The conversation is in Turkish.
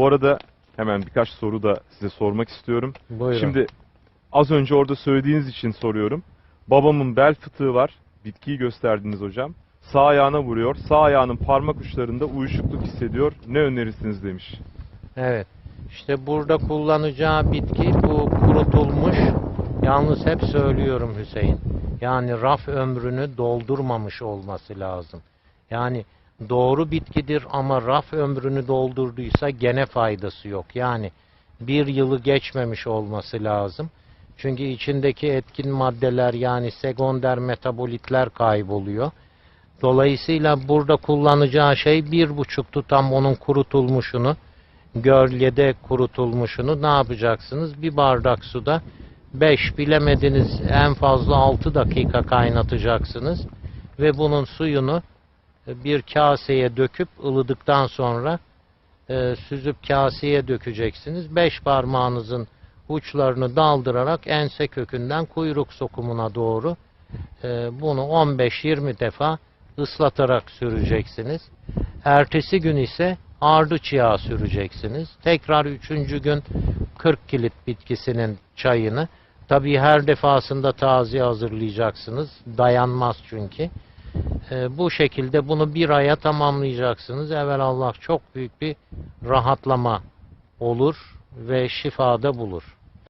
Bu arada hemen birkaç soru da size sormak istiyorum. Buyurun. Şimdi az önce orada söylediğiniz için soruyorum. Babamın bel fıtığı var. Bitkiyi gösterdiniz hocam. Sağ ayağına vuruyor. Sağ ayağının parmak uçlarında uyuşukluk hissediyor. Ne önerirsiniz demiş. Evet. İşte burada kullanacağı bitki bu kurutulmuş. Yalnız hep söylüyorum Hüseyin. Yani raf ömrünü doldurmamış olması lazım. Yani doğru bitkidir ama raf ömrünü doldurduysa gene faydası yok. Yani bir yılı geçmemiş olması lazım. Çünkü içindeki etkin maddeler yani sekonder metabolitler kayboluyor. Dolayısıyla burada kullanacağı şey bir buçuk tam onun kurutulmuşunu gölgede kurutulmuşunu ne yapacaksınız? Bir bardak suda 5 bilemediniz en fazla 6 dakika kaynatacaksınız ve bunun suyunu bir kaseye döküp ılıdıktan sonra e, süzüp kaseye dökeceksiniz. Beş parmağınızın uçlarını daldırarak ense kökünden kuyruk sokumuna doğru e, bunu 15-20 defa ıslatarak süreceksiniz. Ertesi gün ise ardıç yağı süreceksiniz. Tekrar üçüncü gün 40 kilit bitkisinin çayını tabii her defasında taze hazırlayacaksınız. Dayanmaz çünkü. Ee, bu şekilde bunu bir aya tamamlayacaksınız. Evelallah çok büyük bir rahatlama olur ve şifada bulur.